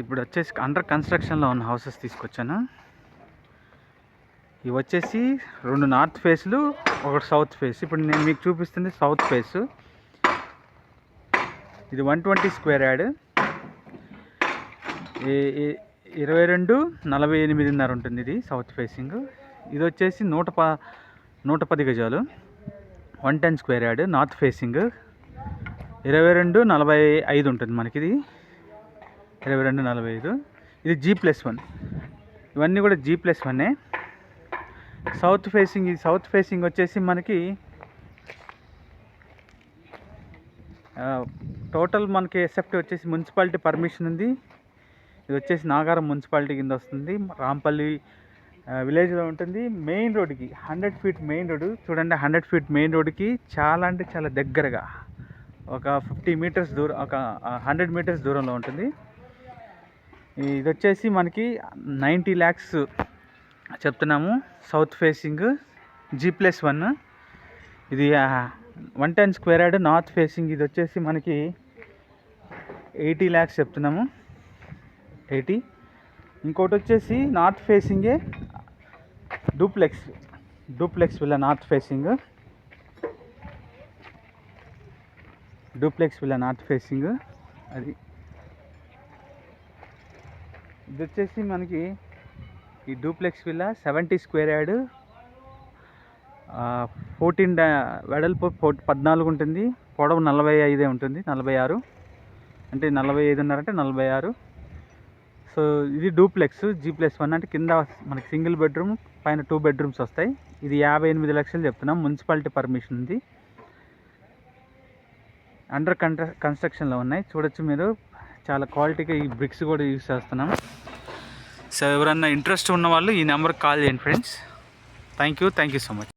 ఇప్పుడు వచ్చేసి అండర్ కన్స్ట్రక్షన్లో ఉన్న హౌసెస్ తీసుకొచ్చాను. ఇవి వచ్చేసి రెండు నార్త్ ఫేస్లు ఒకటి సౌత్ ఫేస్ ఇప్పుడు నేను మీకు చూపిస్తుంది సౌత్ ఫేస్ ఇది వన్ ట్వంటీ స్క్వేర్ యార్డ్ ఇరవై రెండు నలభై ఎనిమిదిన్నర ఉంటుంది ఇది సౌత్ ఫేసింగ్ ఇది వచ్చేసి నూట ప నూట పది గజాలు. One ten square yard north facing ఇరవై రెండు నలభై ఐదు ఉంటుంది మనకి ఇది ఇరవై రెండు నలభై ఐదు. ఇది జీ ప్లస్ వన్ ఇవన్నీ కూడా జీ ప్లస్ వన్నే సౌత్ ఫేసింగ్ ఇది సౌత్ ఫేసింగ్ వచ్చేసి మనకి టోటల్ మనకి ఎక్సెప్ట్ వచ్చేసి మున్సిపాలిటీ పర్మిషన్ ఉంది. ఇది వచ్చేసి నాగారం మున్సిపాలిటీ కింద వస్తుంది. రాంపల్లి విలేజ్లో ఉంటుంది. మెయిన్ రోడ్కి హండ్రెడ్ ఫీట్ మెయిన్ రోడ్ చూడండి హండ్రెడ్ ఫీట్ మెయిన్ రోడ్కి చాలా అంటే చాలా దగ్గరగా ఒక ఫిఫ్టీ మీటర్స్ దూరం ఒక హండ్రెడ్ మీటర్స్ దూరంలో ఉంటుంది. ఇది వచ్చేసి మనకి నైంటీ ల్యాక్స్ చెప్తున్నాము. South facing G plus one. ఇది one ten square yard north facing. ఇది వచ్చేసి మనకి ఎయిటీ ల్యాక్స్ చెప్తున్నాము. ఎయిటీ. ఇంకోటి వచ్చేసి north ఫేసింగే duplex duplex villa north facing. Duplex villa north facing. అది ఇది వచ్చేసి మనకి ఈ duplex villa seventy square yard. Fourteen డా వెడల్పు ఫోర్ పద్నాలుగు ఉంటుంది. పొడవు నలభై ఐదే ఉంటుంది నలభై ఆరు. అంటే నలభై ఐదున్నర అంటే నలభై ఆరు. సో ఇది డూప్లెక్స్ జీ ప్లస్ వన్ అంటే కింద మనకి సింగిల్ బెడ్రూమ్ పైన టూ బెడ్రూమ్స్ వస్తాయి. ఇది యాభై ఎనిమిది లక్షలు చెప్తున్నాం మున్సిపాలిటీ పర్మిషన్ ఉంది. అండర్ కన్స్ట్రక్షన్లో ఉన్నాయి. చూడొచ్చు మీరు. చాలా క్వాలిటీగా ఈ బ్రిక్స్ కూడా యూస్ చేస్తున్నాం. సో ఎవరన్నా ఇంట్రెస్ట్ ఉన్న వాళ్ళు ఈ నెంబర్కి కాల్ చేయండి friends. Thank you thank you so much